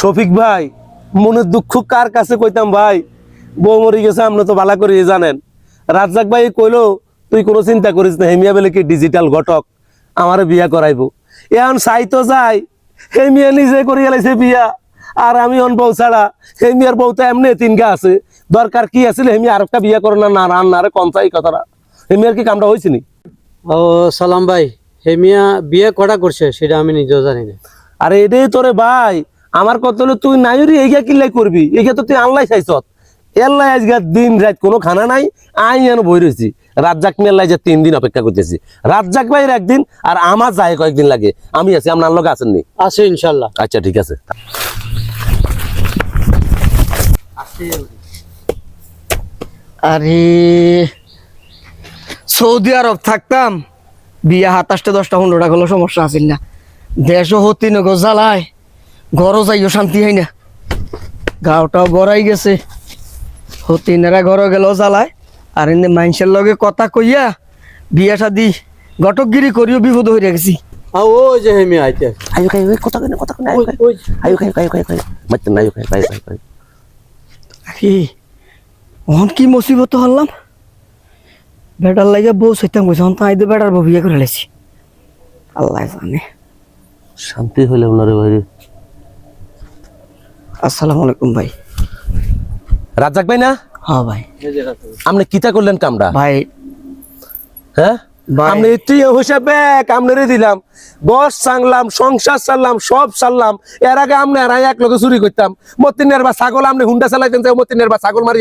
শফিক ভাই মনের দুঃখ কার কাছে কইতাম ভাই? বউ মরি গেছে আপনি তো ভালো করে জানেন। রাজ্জাক ভাই কইলো তুই কোনো চিন্তা করিস না হেমিয়া বেলে কি ডিজিটাল ঘটক? আমারে বিয়া করাইবো। এখন চাই তো যাই হেমিয়া নিজে করি গেলাইছে বিয়া। আর আমি অন বউ ছাড়া হেমিয়ার বউ তো এমনি তিনগা আছে। দরকার কি আছিল হেমিয়া আর একটা বিয়া করে না না রান না রে কম চাই কথাটা। হেমিয়ার কি কামটা হয়েছে নি? ও সালাম ভাই হেমিয়া বিয়ে কটা করছে সেটা আমি নিজেও জানি না। আরে এটাই তোরে ভাই আমার কত হলো তুই নাইরি এইগা কিল্লাই করবি? এইগা তো তুই আনলাই চাইছত এল্লাই আজকে দিন রাত কোনো খানা নাই আই যেন বই রয়েছি রাজ্জাক মেল্লাই যে তিন দিন অপেক্ষা করতেছি। রাজ্জাক ভাইয়ের একদিন আর আমার যায় কয়েকদিন লাগে। আমি আছি আপনার লোক আসেননি আছে ইনশাল্লাহ আচ্ছা ঠিক আছে। আরে সৌদি আরব থাকতাম। বিয়া সাতাশটা দশটা পনেরোটা হলো সমস্যা আছিল না। দেশও হতি নগো জ্বালায়। ঘরও যাইও শান্তি হয় না। গাওটাও বড়াই গেছে। হতিনেরা ঘরও গেলেও জ্বালায়। আর এনে মানুষের লগে কথা কইয়া বিয়া শাদি ঘটকগিরি করিও বিপদ হয়ে গেছি। আ, ওই যে হেমিয়া আইতে আয়ো খাই ওই কথা কেন কথা কেন আয়ো খাই খাই খাই খাই খাই মাত্র না আয়ো খাই খাই খাই খাই আরে অন কি মুসিবত হলাম? বেটার লাগে বউ সইতাম কইছে অন তাই দিয়ে বেটার বউ বিয়ে করে লেছি আল্লাহ জানে। শান্তি হইলে ওনারে বাইরে আসসালামু আলাইকুম ভাই। রাজ্জাক ভাই না? হ্যাঁ ভাই। আপনি কিতা করলেন কামটা ভাই হ্যাঁ? হিসাবে কামনেরে দিলাম। চাংলাম সংসার চাললাম সব চাললাম এর আগে আপনি আর এক লোকে চুরি করতাম। মতিনের বা ছাগল আপনি হুন্ডা চালাইতেন যে মতিনের বা ছাগল মারি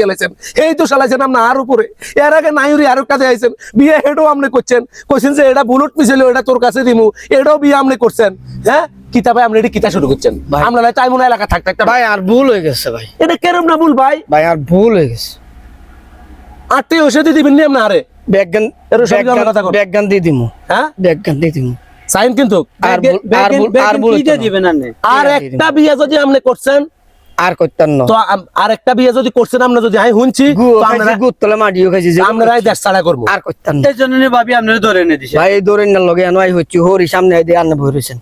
এই তো চালাইছেন আপনি আর উপরে। এর আগে নাইরি আর কাজে আইছেন। বিয়ে হেডও আপনি করছেন। কইছেন যে এটা বুলট মিছিল এটা তোর কাছে দিমু। এটাও বিয়ে আপনি করছেন। হ্যাঁ? কিতাবে আপনি এটি কিতা শুরু করছেন? ভাই। আমরা তাই মনে এলাকা থাকতে থাকতে ভাই আর ভুল হয়ে গেছে ভাই। এটা কেরম না ভুল ভাই? ভাই আর ভুল হয়ে গেছে। আটটি ওষুধ দিবেন নি আপনি আরে? এর সঙ্গে কথা কর। দিয়ে দিমু। হ্যাঁ? দিয়ে দিমু। সাইন কিন্তু। আর ভুল- আর আর ভুল হতো না। দিবেন আর একটা বিয়ে যদি আপনি করছেন আর করতেন না। তো আর একটা বিয়ে যদি করছেন আমরা যদি আমি শুনছি গু তো আমরা- গুত তলে মাটিও খাইছি যে আমরা এই দেশ ছাড়া করব। আর করতেন না। এই জন্য ভাবি আপনারা ধরে দিছে ভাই এই দৌড়েন না লগে আনো আই হচ্ছে হরি সামনে আই দিয়ে আন্না ভরেছেন